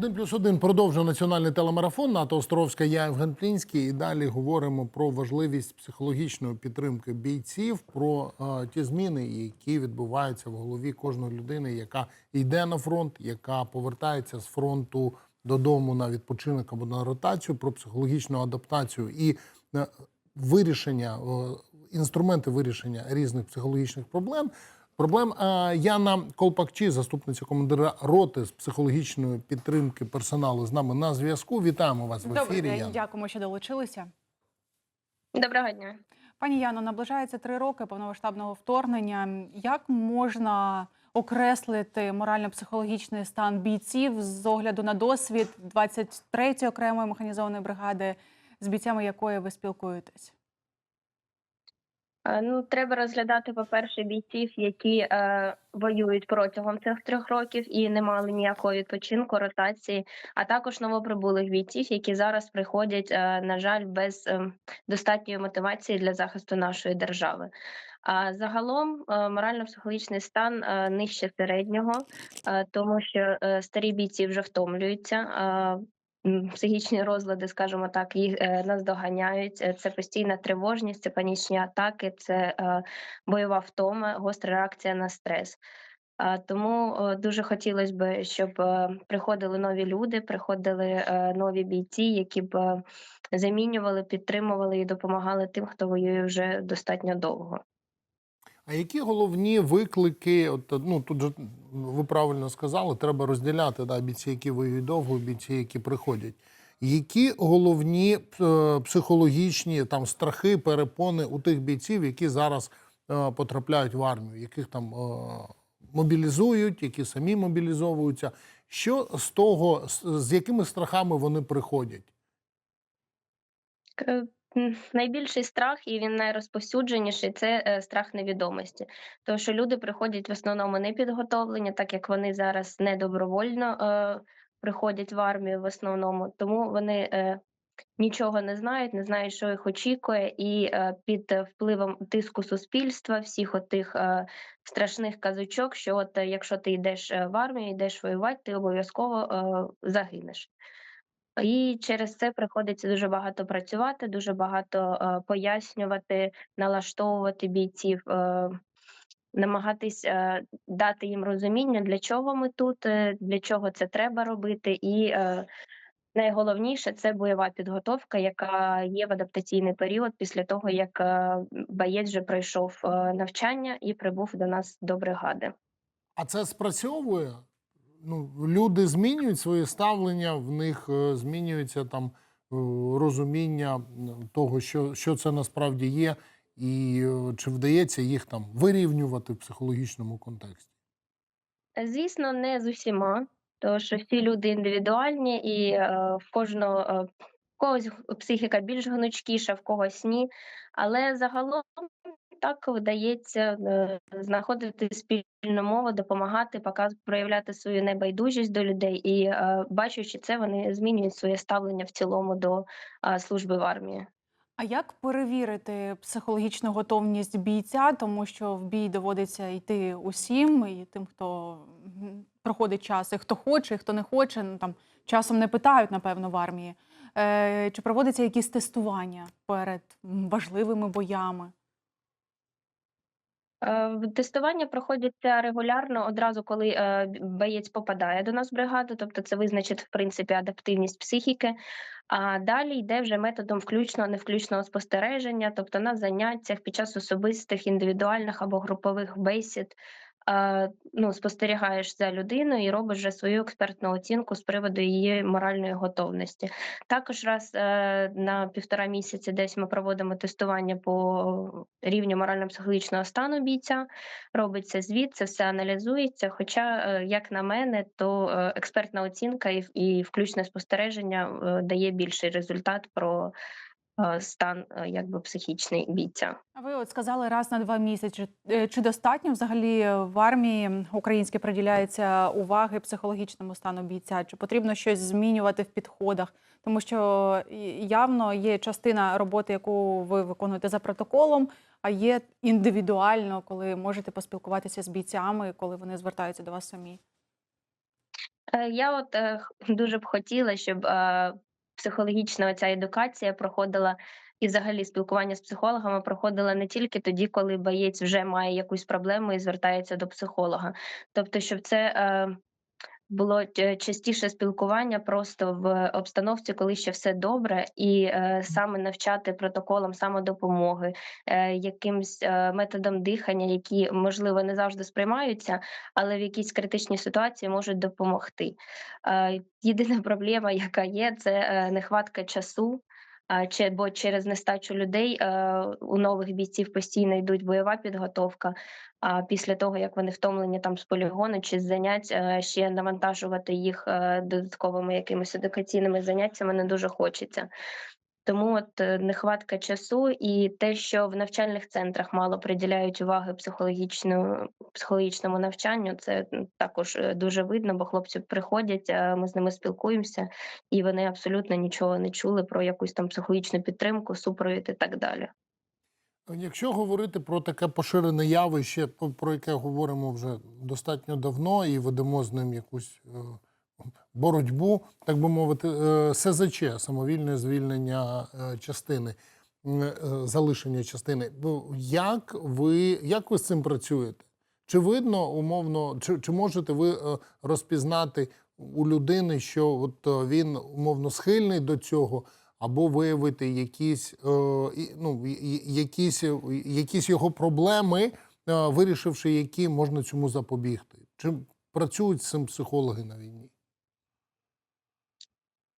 Один плюс один продовжує національний телемарафон НАТО Островська. Я Євген Плінський. І далі говоримо про важливість психологічної підтримки бійців, про е, ті зміни, які відбуваються в голові кожної людини, яка йде на фронт, яка повертається з фронту додому на відпочинок або на ротацію, про психологічну адаптацію і е, вирішення, е, інструменти вирішення різних психологічних проблем. Проблем Е, Яна Колпакчі, заступниця командира роти з психологічної підтримки персоналу, з нами на зв'язку. Вітаємо вас в Добрий ефірі. день, дякуємо, що долучилися. Доброго дня. Пані Яно, наближається три роки повномасштабного вторгнення. Як можна окреслити морально-психологічний стан бійців з огляду на досвід 23-ї окремої механізованої бригади, з бійцями якої ви спілкуєтесь? Е, Ну, треба розглядати, по-перше, бійців, які е, воюють протягом цих трьох років і не мали ніякого відпочинку, ротації, а також новоприбулих бійців, які зараз приходять, е, на жаль, без е, достатньої мотивації для захисту нашої держави. А загалом е, морально-психологічний стан е, нижче середнього, е, тому що е, старі бійці вже втомлюються. е, Психічні розлади, скажімо так, їх е, наздоганяють. Е, Це постійна тривожність, це панічні атаки, це е, бойова втома, гостра реакція на стрес. Тому дуже хотілося б, щоб приходили нові люди, приходили нові бійці, які б замінювали, підтримували і допомагали тим, хто воює вже достатньо довго. А які головні виклики? От ну тут же ви правильно сказали, треба розділяти да, бійці, які воюють довго, бійці, які приходять. Які головні е, психологічні там страхи, перепони у тих бійців, які зараз е, потрапляють в армію, яких там е, мобілізують, які самі мобілізовуються? Що з того, з, з якими страхами вони приходять? Найбільший страх, і він найрозповсюдженіший, це е, страх невідомості. Тому що люди приходять в основному непідготовлені, так як вони зараз не добровольно е, приходять в армію в основному, тому вони е, нічого не знають, не знають, що їх очікує, і е, під е, впливом тиску суспільства, всіх отих е, страшних казочок, що от е, якщо ти йдеш в армію, йдеш воювати, ти обов'язково е, загинеш. І через це приходиться дуже багато працювати, дуже багато е, пояснювати, налаштовувати бійців, е, намагатись е, дати їм розуміння, для чого ми тут, е, для чого це треба робити, і е, найголовніше це бойова підготовка, яка є в адаптаційний період після того, як е, боєць вже пройшов е, навчання і прибув до нас до бригади. А це спрацьовує? Ну, люди змінюють своє ставлення, в них е, змінюється там е, розуміння того, що, що це насправді є, і е, чи вдається їх там вирівнювати в психологічному контексті. Звісно, не з усіма, тому що всі люди індивідуальні, і в кожного в когось психіка більш гнучкіша, в когось ні. Але загалом так вдається е, знаходити спільну мову, допомагати, показ, проявляти свою небайдужість до людей, і е, бачучи це, вони змінюють своє ставлення в цілому до е, служби в армії. А як перевірити психологічну готовність бійця, тому що в бій доводиться йти усім, і тим, хто проходить час, і хто хоче, і хто не хоче, ну там часом не питають, напевно, в армії. Чи проводяться якісь тестування перед важливими боями? Е, Тестування проходяться регулярно одразу, коли е, боєць попадає до нас в бригаду, тобто це визначить в принципі адаптивність психіки. А далі йде вже методом включного невключного спостереження, тобто на заняттях під час особистих, індивідуальних або групових бесід. Ну, спостерігаєш за людиною і робиш вже свою експертну оцінку з приводу її моральної готовності. Також раз е, на півтора місяці десь ми проводимо тестування по рівню морально-психологічного стану бійця. Робиться звіт, це все аналізується. Хоча, е, як на мене, то е, експертна оцінка і, включне спостереження дає більший результат про стан е, якби психічний бійця. А ви от сказали раз на два місяці. Е, Чи достатньо взагалі в армії українській приділяється уваги психологічному стану бійця? Чи потрібно щось змінювати в підходах? Тому що явно є частина роботи, яку ви виконуєте за протоколом, а є індивідуально, коли можете поспілкуватися з бійцями, коли вони звертаються до вас самі. Е, я от, е, дуже б хотіла, щоб, е, психологічна оця едукація проходила і взагалі спілкування з психологами проходило не тільки тоді, коли боєць вже має якусь проблему і звертається до психолога. Тобто, щоб це, е, було частіше спілкування просто в обстановці, коли ще все добре, і, е, саме навчати протоколам самодопомоги, е, якимсь, е, методам дихання, які, можливо, не завжди сприймаються, але в якійсь критичній ситуації можуть допомогти. Е, єдина проблема, яка є, це, е, нехватка часу, че бо через нестачу людей, е, у нових бійців постійно йдуть бойова підготовка, а після того, як вони втомлені там з полігону чи з занять, е, ще навантажувати їх, е, додатковими якимись едукаційними заняттями не дуже хочеться. Тому от, е, нехватка часу і те, що в навчальних центрах мало приділяють уваги психологічну психологічному навчанню, це, також, е, дуже видно, бо хлопці приходять, ми з ними спілкуємося, і вони абсолютно нічого не чули про якусь там психологічну підтримку, супровід і так далі. Якщо говорити про таке поширене явище, про яке говоримо вже достатньо давно і ведемо з ним якусь е, боротьбу, так би мовити, е, СЗЧ, самовільне звільнення е, частини, е, залишення частини. Як ви, як ви з цим працюєте? Чи видно умовно, чи, чи можете ви розпізнати у людини, що от він умовно схильний до цього? або виявити якісь, ну, якісь, якісь його проблеми, вирішивши, які можна цьому запобігти. Чи працюють з цим психологи на війні?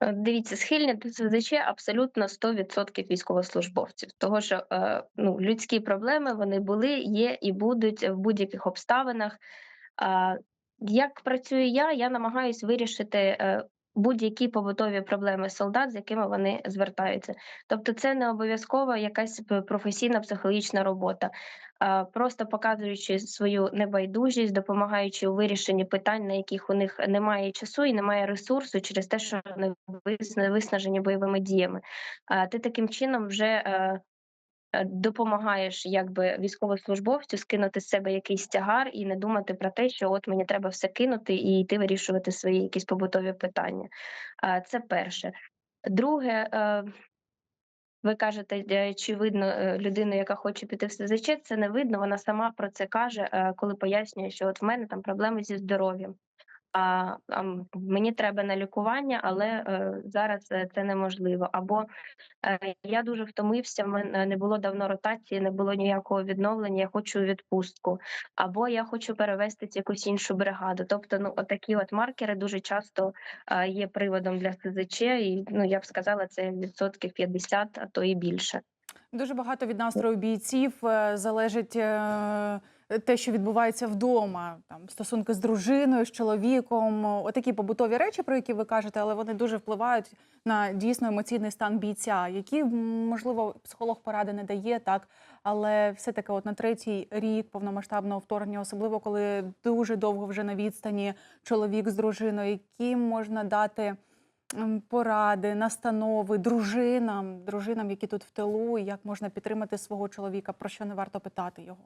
Е, Дивіться, схильні до СЗЧ абсолютно 100% військовослужбовців. Того що е, ну, людські проблеми вони були, є і будуть в будь-яких обставинах. Як працюю я, я намагаюся вирішити е, будь-які побутові проблеми солдат, з якими вони звертаються. Тобто, це не обов'язково якась професійна психологічна робота. Просто показуючи свою небайдужість, допомагаючи у вирішенні питань, на яких у них немає часу і немає ресурсу, через те, що вони висна- виснажені бойовими діями. А ти таким чином вже е, е, допомагаєш якби військовослужбовцю скинути з себе якийсь тягар і не думати про те, що от мені треба все кинути і йти вирішувати свої якісь побутові питання. Це перше. Друге, е, ви кажете, е, чи видно е, людину, яка хоче піти в СЗЧ, це не видно. Вона сама про це каже, е, коли пояснює, що от в мене там проблеми зі здоров'ям. А, а мені треба на лікування, але е, зараз е, це неможливо. Або е, я дуже втомився, в мене не було давно ротації, не було ніякого відновлення. Я хочу відпустку, або я хочу перевестись в якусь іншу бригаду. Тобто, ну отакі от маркери дуже часто е, є приводом для СЗЧ, і ну я б сказала, це відсотків 50, а то і більше. Дуже багато від настрою бійців е, залежить е, те, що відбувається вдома, там стосунки з дружиною, з чоловіком, отакі побутові речі, про які ви кажете, але вони дуже впливають на дійсно емоційний стан бійця, які можливо психолог поради не дає, так але все таки, от на третій рік повномасштабного вторгнення, особливо коли дуже довго вже на відстані чоловік з дружиною, яким можна дати поради, настанови дружинам, дружинам, які тут в тилу, і як можна підтримати свого чоловіка, про що не варто питати його.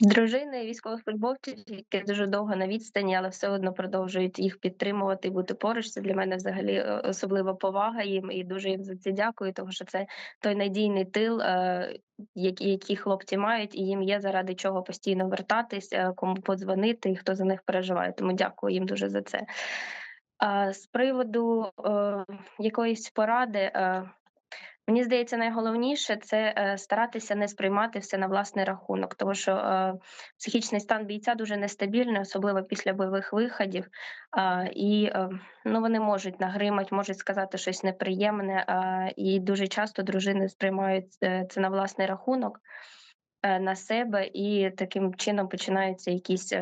Дружини військовослужбовців, які дуже довго на відстані, але все одно продовжують їх підтримувати і бути поруч. Це для мене взагалі е, особлива повага їм і дуже їм за це дякую, тому що це той надійний тил, е, які хлопці мають, і їм є заради чого постійно вертатись, е, кому подзвонити і хто за них переживає. Тому дякую їм дуже за це. З приводу якоїсь поради. Мені здається, найголовніше це е, старатися не сприймати все на власний рахунок, тому що е, психічний стан бійця дуже нестабільний, особливо після бойових виходів. І е, ну, вони можуть нагримати, можуть сказати щось неприємне, і дуже часто дружини сприймають це на власний рахунок на себе, і таким чином починаються якісь,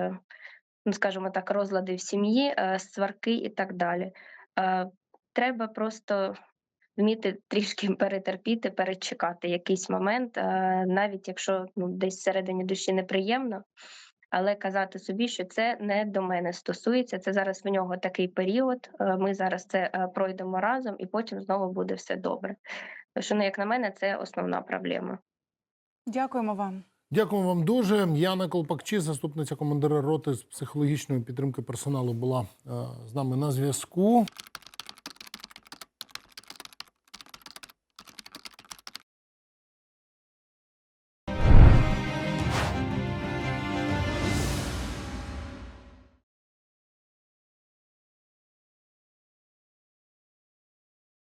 ну скажімо так, розлади в сім'ї, сварки і так далі. Треба просто вміти трішки перетерпіти, перечекати якийсь момент, е, навіть якщо ну, десь всередині душі неприємно, але казати собі, що це не до мене стосується. Це зараз в нього такий період. е, Ми зараз це е, пройдемо разом, і потім знову буде все добре. Тому що, ну, як на мене, це основна проблема. Дякуємо вам. Дякую вам дуже. Яна Колпакчі, заступниця командира роти з психологічної підтримки персоналу, була з нами на зв'язку.